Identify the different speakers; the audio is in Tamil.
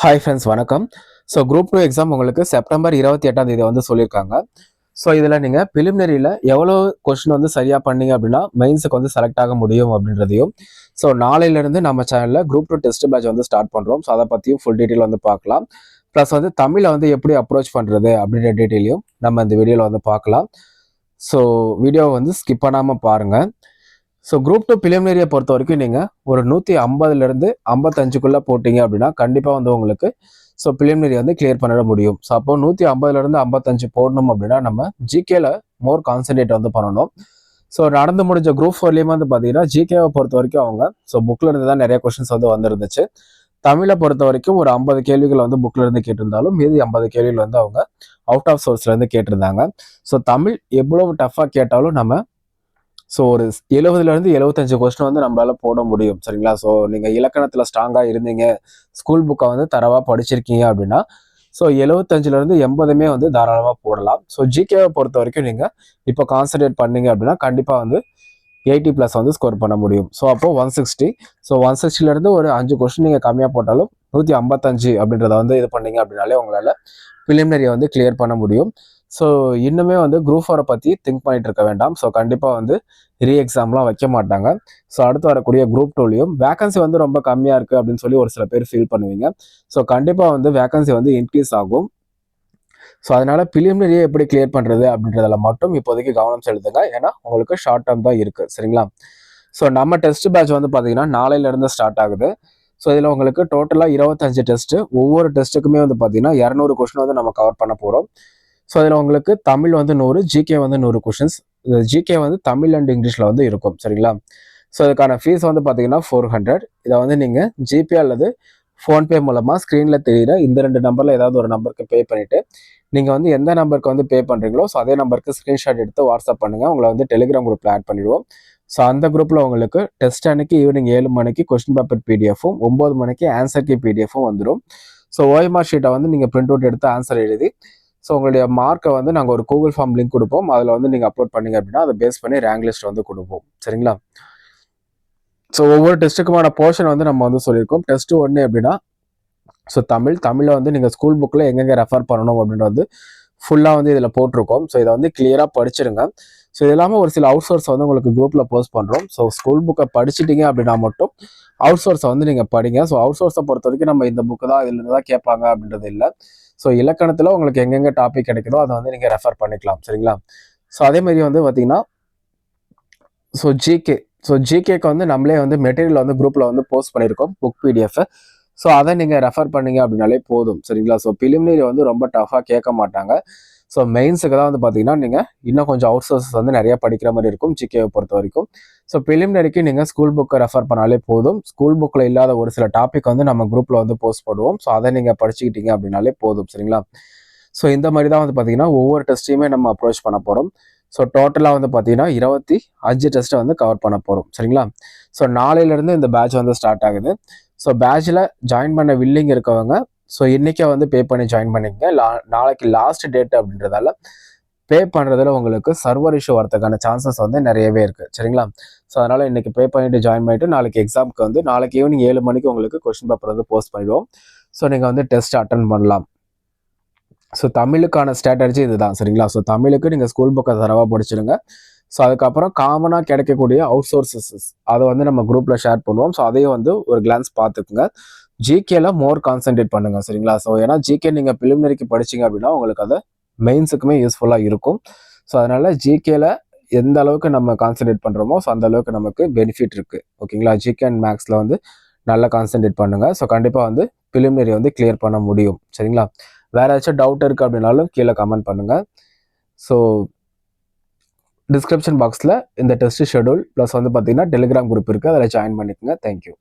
Speaker 1: ஹாய் ஃப்ரெண்ட்ஸ் வணக்கம். ஸோ குரூப் டூ எக்ஸாம் உங்களுக்கு செப்டம்பர் இருபத்தி எட்டாம் தேதி வந்து சொல்லியிருக்காங்க. ஸோ இதில் நீங்கள் பிலிமினரியில் எவ்வளோ கொஸ்டின் வந்து சரியாக பண்ணீங்க அப்படின்னா மெயின்ஸுக்கு வந்து செலக்ட் ஆக முடியும் அப்படின்றதையும். ஸோ நாளையிலேருந்து நம்ம சேனலில் குரூப் டூ டெஸ்ட் பேட்ச் வந்து ஸ்டார்ட் பண்ணுறோம் ஸோ அதை பற்றியும் ஃபுல் டீட்டெயில் வந்து பார்க்கலாம். ப்ளஸ் வந்து தமிழை வந்து எப்படி அப்ரோச் பண்ணுறது அப்படின்ற டீட்டெயிலையும் நம்ம இந்த வீடியோவில் வந்து பார்க்கலாம். ஸோ வீடியோவை வந்து ஸ்கிப் பண்ணாமல் பாருங்கள் ஸோ குரூப் டூ பிலிமினரியை பொறுத்த வரைக்கும் நீங்கள் ஒரு நூற்றி ஐம்பதுலேருந்து ஐம்பத்தஞ்சுக்குள்ளே போட்டிங்க அப்படின்னா கண்டிப்பாக வந்து உங்களுக்கு ஸோ பிலிமினரி வந்து கிளியர் பண்ணிட முடியும். ஸோ அப்போ நூற்றி ஐம்பதுலேருந்து ஐம்பத்தஞ்சு போடணும் அப்படின்னா நம்ம ஜிகேல மோர் கான்சன்ட்ரேட் வந்து பண்ணணும். ஸோ நடந்து முடிஞ்ச குரூப் ஃபோர்லேயுமே வந்து பார்த்தீங்கன்னா ஜிகேவை பொறுத்த வரைக்கும் அவங்க ஸோ புக்கில் இருந்து தான் நிறைய கொஷின்ஸ் வந்து வந்துருந்துச்சு. தமிழை பொறுத்த வரைக்கும் ஒரு ஐம்பது கேள்விகள் வந்து புக்கில் இருந்து கேட்டிருந்தாலும் மீதி ஐம்பது கேள்விகள் வந்து அவங்க அவுட் ஆஃப் சோர்ஸ்லேருந்து கேட்டிருந்தாங்க. ஸோ தமிழ் எவ்வளவு டஃப்பாக கேட்டாலும் நம்ம ஸோ ஒரு எழுபதுலேருந்து எழுபத்தஞ்சு கொஸ்டின் வந்து நம்மளால் போட முடியும். சரிங்களா? ஸோ நீங்கள் இலக்கணத்தில் ஸ்ட்ராங்காக இருந்தீங்க. ஸ்கூல் புக்கை வந்து தரவாக படிச்சிருக்கீங்க அப்படின்னா ஸோ எழுபத்தஞ்சிலேருந்து எண்பதுமே வந்து தாராளமாக போடலாம். ஸோ ஜிகேவை பொறுத்த வரைக்கும் நீங்கள் இப்போ கான்சன்ட்ரேட் பண்ணீங்க அப்படின்னா கண்டிப்பாக வந்து எயிட்டி ப்ளஸ் வந்து ஸ்கோர் பண்ண முடியும். ஸோ அப்போ ஒன் சிக்ஸ்டி ஸோ ஒன் சிக்ஸ்டிலேருந்து ஒரு அஞ்சு கொஸ்டின் நீங்கள் கம்மியாக போட்டாலும் நூற்றி ஐம்பத்தஞ்சு அப்படின்றத வந்து இது பண்ணீங்க அப்படின்னாலே உங்களால் பிலிமினரியை வந்து கிளியர் பண்ண முடியும். ஸோ இன்னுமே வந்து குரூப் ஃபோரை பற்றி திங்க் பண்ணிட்டு இருக்க வேண்டாம். ஸோ கண்டிப்பாக வந்து ரீ எக்ஸாம்லாம் வைக்க மாட்டாங்க. ஸோ அடுத்து வரக்கூடிய குரூப் டூலையும் வேகன்சி வந்து ரொம்ப கம்மியாக இருக்குது அப்படின்னு சொல்லி ஒரு சில பேர் ஃபீல் பண்ணுவீங்க. ஸோ கண்டிப்பாக வந்து வேகன்சி வந்து இன்க்ரீஸ் ஆகும். ஸோ அதனால் பிலிமினரியை எப்படி கிளியர் பண்ணுறது அப்படின்றதில் மட்டும் இப்போதைக்கு கவனம் செலுத்துங்க. ஏன்னா உங்களுக்கு ஷார்ட் டேர்ம் தான் இருக்குது சரிங்களா? ஸோ நம்ம டெஸ்ட் பேட்ச் வந்து பார்த்தீங்கன்னா நாளையிலேருந்து ஸ்டார்ட் ஆகுது. ஸோ இதில் உங்களுக்கு டோட்டலாக இருபத்தஞ்சு டெஸ்ட்டு ஒவ்வொரு டெஸ்ட்டுக்குமே வந்து பார்த்தீங்கன்னா இரநூறு கொஷின் வந்து நம்ம கவர் பண்ண போகிறோம் ஸோ அதில் உங்களுக்கு தமிழ் வந்து நூறு ஜிகே வந்து நூறு கொஷின்ஸ் ஜிகே வந்து தமிழ் அண்ட் இங்கிலீஷில் வந்து இருக்கும் சரிங்களா? ஸோ இதுக்கான ஃபீஸ் வந்து பார்த்தீங்கன்னா ஃபோர் ஹண்ட்ரட் இதை வந்து நீங்கள் ஜிபே அல்லது ஃபோன்பே மூலமாக ஸ்க்ரீனில் தெரியுற இந்த ரெண்டு நம்பரில் ஏதாவது ஒரு நம்பருக்கு பே பண்ணிவிட்டு நீங்கள் வந்து எந்த நம்பருக்கு வந்து பே பண்ணுறீங்களோ ஸோ அதே நம்பருக்கு ஸ்க்ரீன்ஷாட் எடுத்து வாட்ஸ்அப் பண்ணுங்கள் உங்களை வந்து டெலிகிராம் குரூப்பில் ஆட் பண்ணிடுவோம். ஸோ அந்த குரூப்பில் உங்களுக்கு டெஸ்ட் அன்னைக்கு ஈவினிங் ஏழு மணிக்கு கொஸ்டின் பேப்பர் பிடிஎஃப்பும் ஒம்பது மணிக்கு ஆன்சர் கே பிடிஎஃப்பும் வந்துடும் ஸோ ஓஎம்ஆர் ஷீட்டை வந்து நீங்கள் பிரிண்ட் அவுட் எடுத்து ஆன்சர் எழுதி ஸோ உங்களுடைய மார்க்கை வந்து நாங்கள் ஒரு கூகுள் ஃபார்ம் லிங்க் கொடுப்போம். அதில் வந்து நீங்கள் அப்லோட் பண்ணீங்க அப்படின்னா அதை பேஸ் பண்ணி ரேங்க் லிஸ்ட் வந்து கொடுப்போம். சரிங்களா? ஸோ ஒவ்வொரு டெஸ்ட்டுக்குமான போர்ஷன் வந்து நம்ம வந்து சொல்லியிருக்கோம். டெஸ்ட் ஒன்று அப்படின்னா ஸோ தமிழ் தமிழை வந்து நீங்கள் ஸ்கூல் புக்கில் எங்கெங்கே ரெஃபர் பண்ணணும் அப்படின்றது வந்து ஃபுல்லாக வந்து இதில் போட்டிருக்கோம். ஸோ இதை வந்து கிளியராக படிச்சிருங்க. ஸோ இது இல்லாமல் ஒரு சில அவுட் சோர்ஸ் வந்து உங்களுக்கு குரூப்பில் போஸ்ட் பண்ணுறோம் ஸோ ஸ்கூல் புக்கை படிச்சிட்டிங்க அப்படின்னா மட்டும் அவுட் சோர்ஸை வந்து நீங்கள் படிங்க. ஸோ அவுட் சோர்ஸை பொறுத்த வரைக்கும் நம்ம இந்த புக்கு தான் இதில் தான் கேட்பாங்க அப்படின்றது இல்லை. ஸோ இலக்கணத்தில் உங்களுக்கு எங்கெங்கே டாபிக் கிடைக்குதோ அதை வந்து நீங்கள் ரெஃபர் பண்ணிக்கலாம். சரிங்களா? ஸோ அதே மாதிரி வந்து பார்த்தீங்கன்னா ஸோ ஜிகே ஸோ ஜிகேக்கு வந்து நம்மளே வந்து மெட்டீரியல் வந்து குரூப்பில் வந்து போஸ்ட் பண்ணியிருக்கோம் புக் பிடிஎஃப் ஸோ அதை நீங்கள் ரெஃபர் பண்ணீங்க அப்படின்னாலே போதும். சரிங்களா? ஸோ பிலிமினரி வந்து ரொம்ப டஃபாக கேட்க மாட்டாங்க. ஸோ மெயின்ஸுக்கு தான் வந்து பார்த்தீங்கன்னா நீங்கள் இன்னும் கொஞ்சம் அவுட் சோர்ஸஸ் வந்து நிறைய படிக்கிற மாதிரி இருக்கும் ஜிகேவை பொறுத்த வரைக்கும். ஸோ பிலிமினரிக்கு நீங்கள் ஸ்கூல் புக்கை ரெஃபர் பண்ணாலே போதும். ஸ்கூல் புக்கில் இல்லாத ஒரு சில டாபிக் வந்து நம்ம குரூப்பில் வந்து போஸ்ட் பண்ணுவோம் ஸோ அதை நீங்கள் படிச்சுக்கிட்டீங்க அப்படின்னாலே போதும் சரிங்களா? ஸோ இந்த மாதிரி தான் வந்து பார்த்தீங்கன்னா ஒவ்வொரு டெஸ்ட்டையுமே நம்ம அப்ரோச் பண்ண போகிறோம் ஸோ டோட்டலாக வந்து பார்த்தீங்கன்னா இருபத்தி அஞ்சு டெஸ்ட்டை வந்து கவர் பண்ண போகிறோம் சரிங்களா? ஸோ நாளையிலேருந்து இந்த பேட்ச் வந்து ஸ்டார்ட் ஆகுது. ஸோ பேட்சில் ஜாயின் பண்ண வில்லிங் இருக்கவங்க ஸோ இன்றைக்கே வந்து பே பண்ணி ஜாயின் பண்ணிக்கங்க. லா நாளைக்கு லாஸ்ட் டேட் அப்படின்றதால பே பண்ணுறதுல உங்களுக்கு சர்வர் இஷ்யூ வரதுக்கான சான்சஸ் வந்து நிறையவே இருக்குது சரிங்களா? ஸோ அதனால் இன்றைக்கி பே பண்ணிவிட்டு ஜாயின் பண்ணிட்டு நாளைக்கு எக்ஸாமுக்கு வந்து நாளைக்கு ஈவினிங் ஏழு மணிக்கு உங்களுக்கு கொஸ்டின் பேப்பர் வந்து போஸ்ட் பண்ணிடுவோம். ஸோ நீங்கள் வந்து டெஸ்ட் அட்டன் பண்ணலாம். ஸோ தமிழுக்கான ஸ்ட்ராட்டஜி இதுதான். சரிங்களா? ஸோ தமிழுக்கு நீங்கள் ஸ்கூல் புக்கை தரவாக படிச்சிடுங்க. ஸோ அதுக்கப்புறம் காமனாக கிடைக்கக்கூடிய அவுட் சோர்சஸ் அதை வந்து நம்ம குரூப்பில் ஷேர் பண்ணுவோம். ஸோ அதையும் வந்து ஒரு கிளான்ஸ் பார்த்துக்குங்க. ஜிகேல மோர் கான்சென்ட்ரேட் பண்ணுங்க சரிங்களா? ஸோ ஏன்னா ஜிகே நீங்கள் பிலிமினரிக்கு படிச்சீங்க அப்படின்னா உங்களுக்கு அது மெயின்ஸுக்குமே யூஸ்ஃபுல்லாக இருக்கும். ஸோ அதனால ஜிகேல எந்த அளவுக்கு நம்ம கான்சென்ட்ரேட் பண்ணுறோமோ ஸோ அந்த அளவுக்கு நமக்கு பெனிஃபிட் இருக்குது ஓகேங்களா? ஜிகே அண்ட் மேக்ஸில் வந்து நல்லா கான்சென்ட்ரேட் பண்ணுங்கள் ஸோ கண்டிப்பாக வந்து பிலிமினரி வந்து கிளியர் பண்ண முடியும். சரிங்களா? வேற ஏதாச்சும் டவுட் இருக்குது அப்படின்னாலும் கீழே கமெண்ட் பண்ணுங்கள் ஸோ டிஸ்கிரிப்ஷன் பாக்ஸில் இந்த டெஸ்ட் ஷெடியூல் ப்ளஸ் வந்து பார்த்தீங்கன்னா டெலிகிராம் குரூப் இருக்குது அதில் ஜாயின் பண்ணிக்கோங்க. தேங்க்யூ